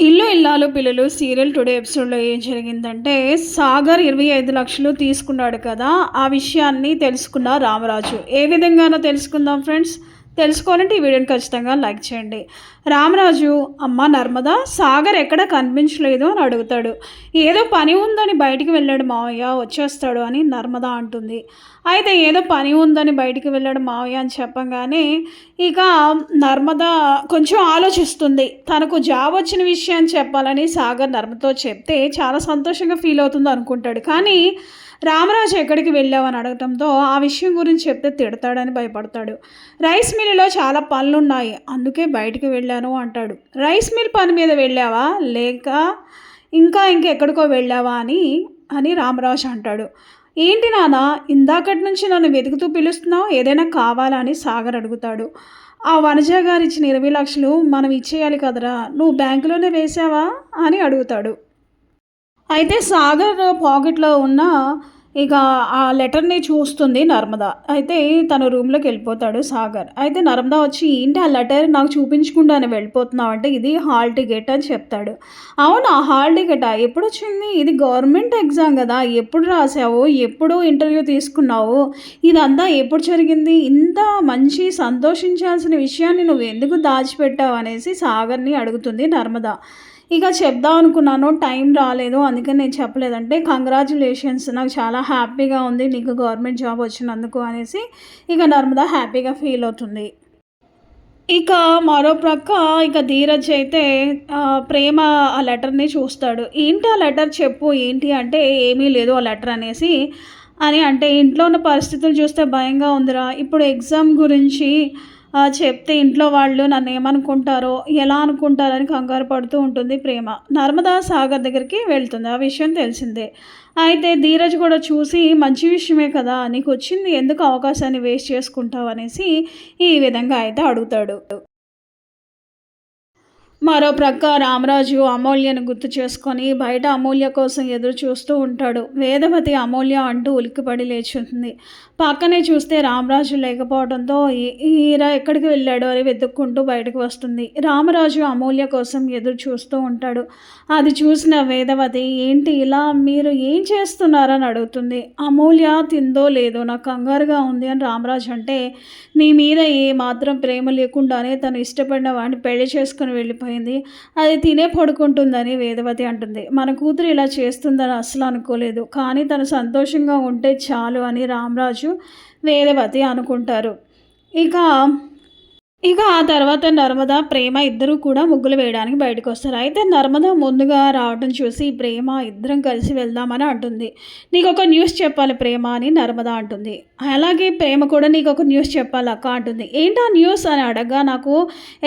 ఇల్లు ఇల్లాలు పిల్లలు సీరియల్ టుడే ఎపిసోడ్లో ఏం జరిగిందంటే సాగర్ ఇరవై ఐదు లక్షలు తీసుకున్నాడు కదా ఆ విషయాన్ని తెలుసుకున్న రామరాజు. ఏ విధంగానో తెలుసుకుందాం ఫ్రెండ్స్. తెలుసుకోవాలంటే ఈ వీడియోని ఖచ్చితంగా లైక్ చేయండి. రామరాజు అమ్మ నర్మద సాగర్ ఎక్కడ కనిపించలేదు అని అడుగుతాడు. ఏదో పని ఉందని బయటికి వెళ్ళాడు మావయ్య వచ్చేస్తాడు అని నర్మద అంటుంది. అయితే ఏదో పని ఉందని బయటికి వెళ్ళాడు మావయ్య అని చెప్పగానే ఇక నర్మద కొంచెం ఆలోచిస్తుంది. తనకు జాబ్ వచ్చిన విషయాన్ని చెప్పాలని సాగర్ నర్మతో చెప్తే చాలా సంతోషంగా ఫీల్ అవుతుంది అనుకుంటాడు. కానీ రామరాజు ఎక్కడికి వెళ్ళావని అడగటంతో ఆ విషయం గురించి చెప్తే తిడతాడని భయపడతాడు. రైస్ మిల్లులో చాలా పనులు ఉన్నాయి అందుకే బయటికి వెళ్ళాను అంటాడు. రైస్ మిల్ పని మీద వెళ్ళావా? లేక ఇంకా ఇంకెక్కడికో వెళ్ళావా అని అని రామరాజు అంటాడు. ఏంటి నాన్న ఇందాకటి నుంచి నన్ను వెతుకుతూ పిలుస్తున్నావు? ఏదైనా కావాలా అని సాగర్ అడుగుతాడు. ఆ వనజ గారు ఇచ్చిన ఇరవై లక్షలు మనం ఇచ్చేయాలి కదరా? నువ్వు బ్యాంకులోనే వేసావా అని అడుగుతాడు. అయితే సాగర్ పాకెట్లో ఉన్న ఇక ఆ లెటర్ని చూస్తుంది నర్మద. అయితే తన రూమ్లోకి వెళ్ళిపోతాడు సాగర్. అయితే నర్మద వచ్చి ఏంటి ఆ లెటర్? నాకు చూపించకుండానే వెళ్ళిపోతున్నావు అంటే ఇది హాల్ టికెట్ అని చెప్తాడు. అవునా హాల్ టికెటా? ఎప్పుడు వచ్చింది ఇది గవర్నమెంట్ ఎగ్జామ్ కదా. ఎప్పుడు రాసావు? ఎప్పుడు ఇంటర్వ్యూ తీసుకున్నావు? ఇదంతా ఎప్పుడు జరిగింది? ఇంత మంచి సంతోషించాల్సిన విషయాన్ని నువ్వు ఎందుకు దాచిపెట్టావు? అనేసి సాగర్ని అడుగుతుంది నర్మద. ఇక చెప్దాం అనుకున్నాను టైం రాలేదు. అందుకని నేను చెప్పలేదంటే కంగ్రాచులేషన్స్ నాకు చాలా హ్యాపీగా ఉంది నీకు గవర్నమెంట్ జాబ్ వచ్చినందుకు అనేసి. ఇక నర్మదా హ్యాపీగా ఫీల్ అవుతుంది. ఇక మరో ప్రక్క ఇక ధీరజ్ అయితే ప్రేమ ఆ లెటర్ని చూస్తాడు. ఏంటి ఆ లెటర్ చెప్పు ఏంటి అంటే ఏమీ లేదు ఆ లెటర్ అనేసి. అని అంటే ఇంట్లో ఉన్న పరిస్థితులు చూస్తే భయంగా ఉందిరా. ఇప్పుడు ఎగ్జామ్ గురించి చెప్తే ఇంట్లో వాళ్ళు నన్ను ఏమనుకుంటారో ఎలా అనుకుంటారని కంగారు పడుతూ ఉంటుంది ప్రేమ. నర్మదా సాగర్ దగ్గరికి వెళ్తుంది ఆ విషయం తెలిసిందే. అయితే ధీరజ్ కూడా చూసి మంచి విషయమే కదా నీకు వచ్చింది ఎందుకు అవకాశాన్ని వేస్ట్ చేసుకుంటావు అనేసి ఈ విధంగా అయితే అడుగుతాడు. మరో ప్రక్క రామరాజు అమూల్యను గుర్తు చేసుకొని బయట అమూల్య కోసం ఎదురు చూస్తూ ఉంటాడు. వేదవతి అమూల్య అంటూ ఉలిక్కిపడి లేచుంది పక్కనే చూస్తే రామరాజు లేకపోవడంతో ఈ- ఈర ఎక్కడికి వెళ్ళాడు అని వెతుక్కుంటూ బయటకు వస్తుంది. రామరాజు అమూల్య కోసం ఎదురు చూస్తూ ఉంటాడు. అది చూసిన వేదవతి ఏంటి ఇలా మీరు ఏం చేస్తున్నారని అడుగుతుంది. అమూల్య తిందో లేదో నాకు కంగారుగా ఉంది అని రామరాజు అంటే మీ మీద ఏ మాత్రం ప్రేమ లేకుండానే తను ఇష్టపడిన వాడిని పెళ్ళి చేసుకుని వెళ్ళిపోయింది. అది తినే పడుకుంటుందని వేదవతి అంటుంది. మన కూతురు ఇలా చేస్తుందని అస్సలు అనుకోలేదు. కానీ తను సంతోషంగా ఉంటే చాలు అని రామరాజు వేదవతి అనుకుంటారు. ఇక ఇక ఆ తర్వాత నర్మద ప్రేమ ఇద్దరు కూడా ముగ్గులు వేయడానికి బయటకు వస్తారు. అయితే నర్మద ముందుగా రావడం చూసి ప్రేమ ఇద్దరం కలిసి వెళ్దామని అంటుంది. నీకు ఒక న్యూస్ చెప్పాలి ప్రేమ అని నర్మద అంటుంది. అలాగే ప్రేమ కూడా నీకు ఒక న్యూస్ చెప్పాలి అక్క అంటుంది. ఏంటా న్యూస్ అని అడగగా నాకు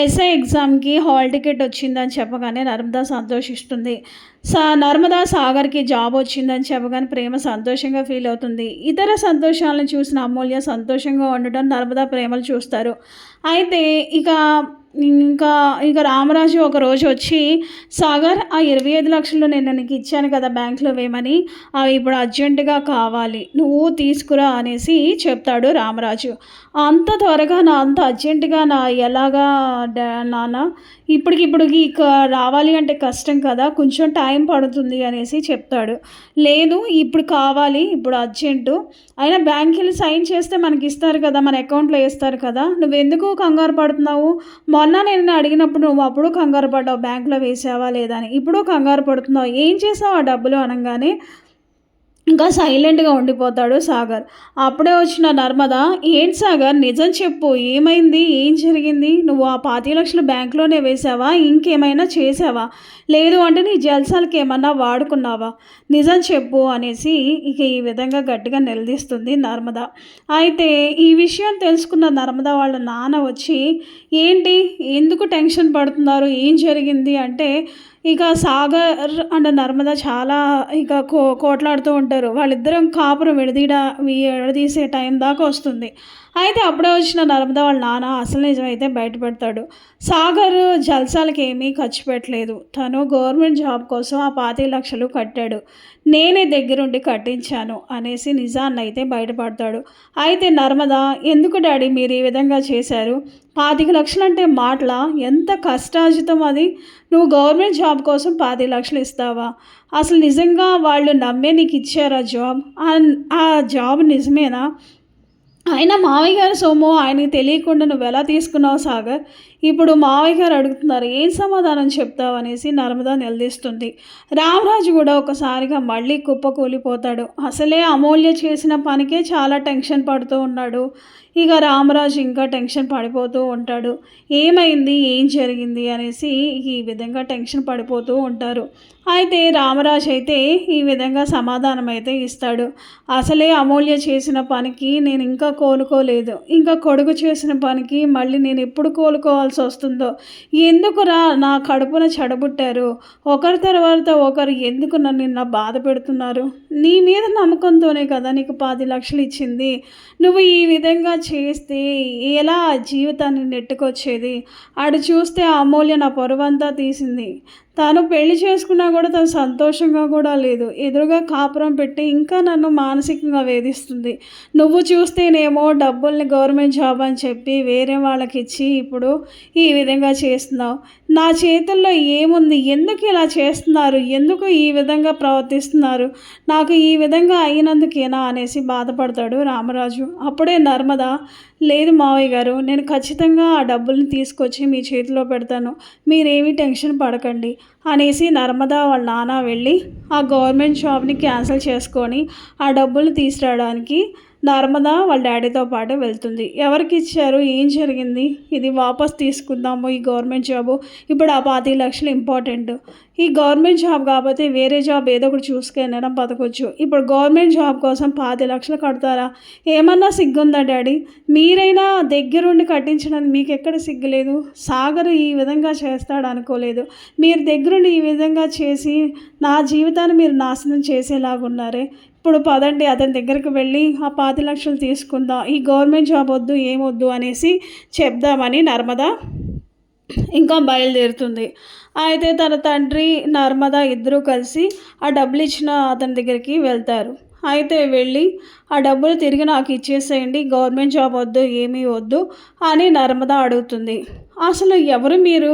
ఎస్ఐ ఎగ్జామ్కి హాల్ టికెట్ వచ్చిందని చెప్పగానే నర్మద సంతోషిస్తుంది. సా నర్మదా సాగర్కి జాబ్ వచ్చిందని చెప్పగానే ప్రేమ సంతోషంగా ఫీల్ అవుతుంది. ఇతర సంతోషాలను చూసిన అమూల్య సంతోషంగా ఉండటం నర్మదా ప్రేమలు చూస్తారు. అయితే ఇక ఇంకా ఇక రామరాజు ఒక రోజు వచ్చి సాగర్ ఆ ఇరవై ఐదు లక్షలు నేను నీకు ఇచ్చాను కదా బ్యాంక్లో వేయమని అవి ఇప్పుడు అర్జెంటుగా కావాలి. నువ్వు తీసుకురా అనేసి చెప్తాడు రామరాజు. అంత త్వరగా నా అంత అర్జెంటుగా నా ఎలాగా నాన్న? ఇప్పటికిప్పుడు ఇక రావాలి అంటే కష్టం కదా కొంచెం టైం పడుతుంది అనేసి చెప్తాడు. లేదు ఇప్పుడు కావాలి ఇప్పుడు అర్జెంటు. అయినా బ్యాంక్ వెళ్ళి సైన్ చేస్తే మనకి ఇస్తారు కదా మన అకౌంట్లో వేస్తారు కదా. నువ్వెందుకు కంగారు పడుతున్నావు? మా మొన్న నేను అడిగినప్పుడు నువ్వు అప్పుడు కంగారు పడ్డావు బ్యాంక్లో వేసావా లేదా అని. ఇప్పుడు కంగారు పడుతున్నావు. ఏం చేసావు ఆ డబ్బులు అనగానే ఇంకా సైలెంట్గా ఉండిపోతాడు సాగర్. అప్పుడే వచ్చిన నర్మద ఏంటి సాగర్ నిజం చెప్పు ఏమైంది? ఏం జరిగింది? నువ్వు ఆ పాతి లక్షలు బ్యాంక్లోనే వేసావా? ఇంకేమైనా చేసావా? లేదు అంటే నీ జల్సాలకి ఏమన్నా వాడుకున్నావా? నిజం చెప్పు అనేసి ఇక ఈ విధంగా గట్టిగా నిలదీస్తుంది నర్మద. అయితే ఈ విషయం తెలుసుకున్న నర్మద వాళ్ళ నాన్న వచ్చి ఏంటి? ఎందుకు టెన్షన్ పడుతున్నారు? ఏం జరిగింది? అంటే ఇక సాగర్ అండ్ నర్మద చాలా ఇక కో కోట్లాడుతూ ఉంటారు. వాళ్ళిద్దరం కాపురం విడదీడ విడదీసే టైం దాకా వస్తుంది. అయితే అప్పుడే వచ్చిన నర్మద వాళ్ళ నాన్న అసలు నిజమైతే బయటపెడతాడు. సాగర్ జల్సాలకి ఏమీ ఖర్చు పెట్టలేదు. తను గవర్నమెంట్ జాబ్ కోసం ఆ పాతి లక్షలు కట్టాడు. నేనే దగ్గరుండి కట్టించాను అనేసి నిజాన్ని అయితే బయటపడతాడు. అయితే నర్మద ఎందుకు డాడీ మీరు ఈ విధంగా చేశారు? పాతిక లక్షలు అంటే మాటల? ఎంత కష్టార్జితం అది? నువ్వు గవర్నమెంట్ జాబ్ కోసం పాతిక లక్షలు ఇస్తావా? అసలు నిజంగా వాళ్ళు నమ్మే నీకు ఇచ్చారా జాబ్? ఆ జాబ్ నిజమేనా? ఆయన మావయ్య గారి సొమ్ము ఆయనకి తెలియకుండా నువ్వు ఎలా తీసుకున్నావు సాగర్? ఇప్పుడు మావయ్య గారు అడుగుతున్నారు ఏం సమాధానం చెప్తావు? అనేసి నర్మదా నిలదీస్తుంది. రామరాజు కూడా ఒకసారిగా మళ్ళీ కుప్పకూలిపోతాడు. అసలే అమూల్య చేసిన పనికే చాలా టెన్షన్ పడుతూ ఉన్నాడు. ఇక రామరాజు ఇంకా టెన్షన్ పడిపోతూ ఉంటాడు. ఏమైంది? ఏం జరిగింది? అనేసి ఈ విధంగా టెన్షన్ పడిపోతూ ఉంటారు. అయితే రామరాజు అయితే ఈ విధంగా సమాధానం అయితే ఇస్తాడు. అసలే అమూల్య చేసిన పనికి నేను ఇంకా కోలుకోలేదు. ఇంకా కొడుకు చేసిన పనికి మళ్ళీ నేను ఎప్పుడు కోలుకోవాల్సి వస్తుందో? ఎందుకురా నా కడుపున చెడబుట్టారు? ఒకరి తర్వాత ఒకరు ఎందుకు నన్ను నా బాధ పెడుతున్నారు? నీ మీద నమ్మకంతోనే కదా నీకు పది లక్షలు ఇచ్చింది. నువ్వు ఈ విధంగా చేస్తే ఎలా ఆ జీవితాన్ని నెట్టుకొచ్చేది? ఆడు చూస్తే అమూల్య నా పొరవంతా తీసింది. తాను పెళ్ళి చేసుకున్నా కూడా తను సంతోషంగా కూడా లేదు. ఎదురుగా కాపురం పెట్టి ఇంకా నన్ను మానసికంగా వేధిస్తుంది. నువ్వు చూస్తేనేమో డబ్బుల్ని గవర్నమెంట్ జాబ్ అని చెప్పి వేరే వాళ్ళకి ఇచ్చి ఇప్పుడు ఈ విధంగా చేస్తున్నావు. నా చేతుల్లో ఏముంది? ఎందుకు ఇలా చేస్తున్నారు? ఎందుకు ఈ విధంగా ప్రవర్తిస్తున్నారు? నాకు ఈ విధంగా అయినందుకేనా అనేసి బాధపడతాడు రామరాజు. అప్పుడే నర్మద లేదు మావయ్య గారు నేను ఖచ్చితంగా ఆ డబ్బుల్ని తీసుకొచ్చి మీ చేతిలో పెడతాను. మీరేమీ టెన్షన్ పడకండి. అనేసి నర్మదా వాళ్ళ నాన్న వెళ్ళి ఆ గవర్నమెంట్ జాబ్ని క్యాన్సిల్ చేసుకొని ఆ డబ్బులు తీసుకురావడానికి నర్మదా వాళ్ళ డాడీతో పాటు వెళ్తుంది. ఎవరికి ఇచ్చారు? ఏం జరిగింది? ఇది వాపస్ తీసుకుందాము ఈ గవర్నమెంట్ జాబు. ఇప్పుడు ఆ పాతి లక్షలు ఇంపార్టెంట్. ఈ గవర్నమెంట్ జాబ్ కాకపోతే వేరే జాబ్ ఏదో ఒకటి చూసుకెళ్ళడం బతకొచ్చు. ఇప్పుడు గవర్నమెంట్ జాబ్ కోసం పాతి లక్షలు కడతారా? ఏమన్నా సిగ్గుందా డాడీ? మీరైనా దగ్గరుండి కట్టించడానికి మీకు ఎక్కడ సిగ్గులేదు సాగర్ ఈ విధంగా చేస్తాడు అనుకోలేదు. మీరు దగ్గరుండి ఈ విధంగా చేసి నా జీవితాన్ని మీరు నాశనం చేసేలాగున్నారే. ఇప్పుడు పదండి అతని దగ్గరికి వెళ్ళి ఆ పాతి లక్షలు తీసుకుందాం ఈ గవర్నమెంట్ జాబ్ వద్దు ఏమొద్దు అనేసి చెప్దామని నర్మదా ఇంకా బయలుదేరుతుంది. అయితే తన తండ్రి నర్మద ఇద్దరూ కలిసి ఆ డబ్బులు ఇచ్చిన అతని దగ్గరికి వెళ్తారు. అయితే వెళ్ళి ఆ డబ్బులు తిరిగి నాకు ఇచ్చేసేయండి గవర్నమెంట్ జాబ్ వద్దు ఏమీ వద్దు అని నర్మద అడుగుతుంది. అసలు ఎవరు మీరు?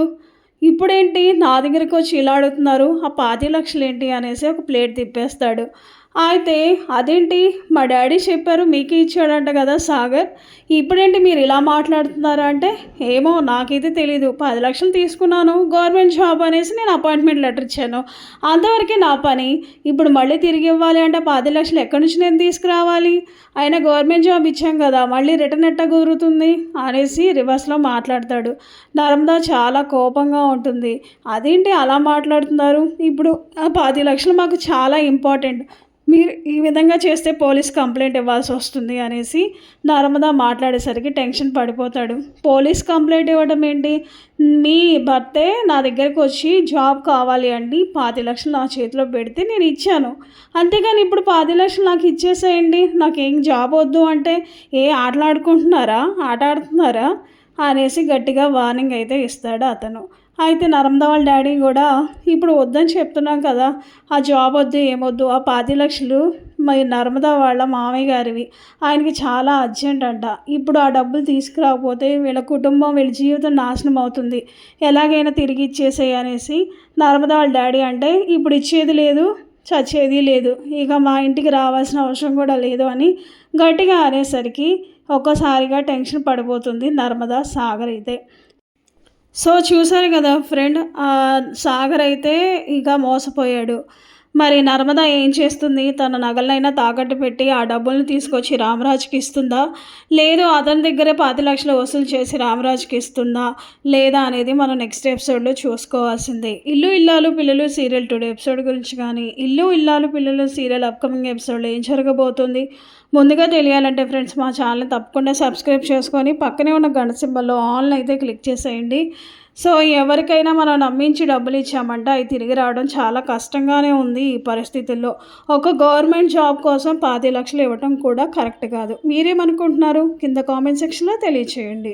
ఇప్పుడేంటి నా దగ్గరికి వచ్చి ఇలా అడుగుతున్నారు ఆ పాతి లక్షలు ఏంటి అనేసి ఒక ప్లేట్ తిప్పేస్తాడు. అయితే అదేంటి? మా డాడీ చెప్పారు మీకే ఇచ్చాడంట కదా సాగర్. ఇప్పుడేంటి మీరు ఇలా మాట్లాడుతున్నారు అంటే? ఏమో నాకైతే తెలీదు. పది లక్షలు తీసుకున్నాను గవర్నమెంట్ జాబ్ అనేసి నేను అపాయింట్మెంట్ లెటర్ ఇచ్చాను. అంతవరకే నా పని. ఇప్పుడు మళ్ళీ తిరిగి ఇవ్వాలి అంటే పది లక్షలు ఎక్కడి నుంచి నేను తీసుకురావాలి? అయినా గవర్నమెంట్ జాబ్ ఇచ్చాం కదా మళ్ళీ రిటర్న్ ఎట్ట కుదురుతుంది? అనేసి రివర్స్లో మాట్లాడతాడు. నర్మదా చాలా కోపంగా ఉంటుంది. అదేంటి అలా మాట్లాడుతున్నారు? ఇప్పుడు ఆ పది లక్షలు మాకు చాలా ఇంపార్టెంట్. మీరు ఈ విధంగా చేస్తే పోలీస్ కంప్లైంట్ ఇవ్వాల్సి వస్తుంది అనేసి నర్మదా మాట్లాడేసరికి టెన్షన్ పడిపోతాడు. పోలీస్ కంప్లైంట్ ఇవ్వడం ఏంటి? మీ భర్తే నా దగ్గరకు వచ్చి జాబ్ కావాలి అండి. పాతి లక్షలు నా చేతిలో పెడితే నేను ఇచ్చాను. అంతేగాని ఇప్పుడు పాతి లక్షలు నాకు ఇచ్చేసేయండి. నాకేం జాబ్ వద్దు అంటే ఏ ఆటలాడుకుంటున్నారా ఆట ఆడుతున్నారా? అనేసి గట్టిగా వార్నింగ్ అయితే ఇస్తాడు అతను. అయితే నర్మదా వాళ్ళ డాడీ కూడా ఇప్పుడు వద్దని చెప్తున్నాం కదా ఆ జాబ్ వద్దు ఏమొద్దు ఆ పాతి లక్షలు మరి నర్మదా వాళ్ళ మామయ్య గారివి. ఆయనకి చాలా అర్జెంట్ అంట. ఇప్పుడు ఆ డబ్బులు తీసుకురాకపోతే వీళ్ళ కుటుంబం వీళ్ళ జీవితం నాశనం అవుతుంది. ఎలాగైనా తిరిగి ఇచ్చేసేయి అనేసి నర్మదా వాళ్ళ డాడీ అంటే ఇప్పుడు ఇచ్చేది లేదు చచ్చేది లేదు. ఇక మా ఇంటికి రావాల్సిన అవసరం కూడా లేదు అని గట్టిగా అనేసరికి ఒక్కసారిగా టెన్షన్ పడిపోతుంది నర్మదా సాగర్ అయితే. సో చూశారు కదా ఫ్రెండ్ సాగర్ అయితే ఇక మోసపోయాడు. మరి నర్మదా ఏం చేస్తుంది? తన నగలైనా తాకట్టు పెట్టి ఆ డబ్బుల్ని తీసుకొచ్చి రామరాజుకి ఇస్తుందా? లేదు అతని దగ్గరే పాతి లక్షలు వసూలు చేసి రామరాజుకి ఇస్తుందా? లేదా అనేది మనం నెక్స్ట్ ఎపిసోడ్లో చూసుకోవాల్సిందే. ఇల్లు ఇల్లాలు పిల్లలు సీరియల్ టుడే ఎపిసోడ్ గురించి కానీ ఇల్లు ఇల్లాలు పిల్లలు సీరియల్ అప్కమింగ్ ఎపిసోడ్లో ఏం జరగబోతుంది? ముందుగా తెలియాలంటే ఫ్రెండ్స్ మా ఛానల్ తప్పకుండా సబ్స్క్రైబ్ చేసుకొని పక్కనే ఉన్న గంట సింబల్లో ఆన్లైన్ అయితే క్లిక్ చేసేయండి. సో ఎవరికైనా మనం నమ్మించి డబ్బులు ఇచ్చామంటే అవి తిరిగి రావడం చాలా కష్టంగానే ఉంది ఈ పరిస్థితుల్లో. ఒక గవర్నమెంట్ జాబ్ కోసం పాతి లక్షలు ఇవ్వటం కూడా కరెక్ట్ కాదు. మీరేమనుకుంటున్నారు? కింద కామెంట్ సెక్షన్లో తెలియచేయండి.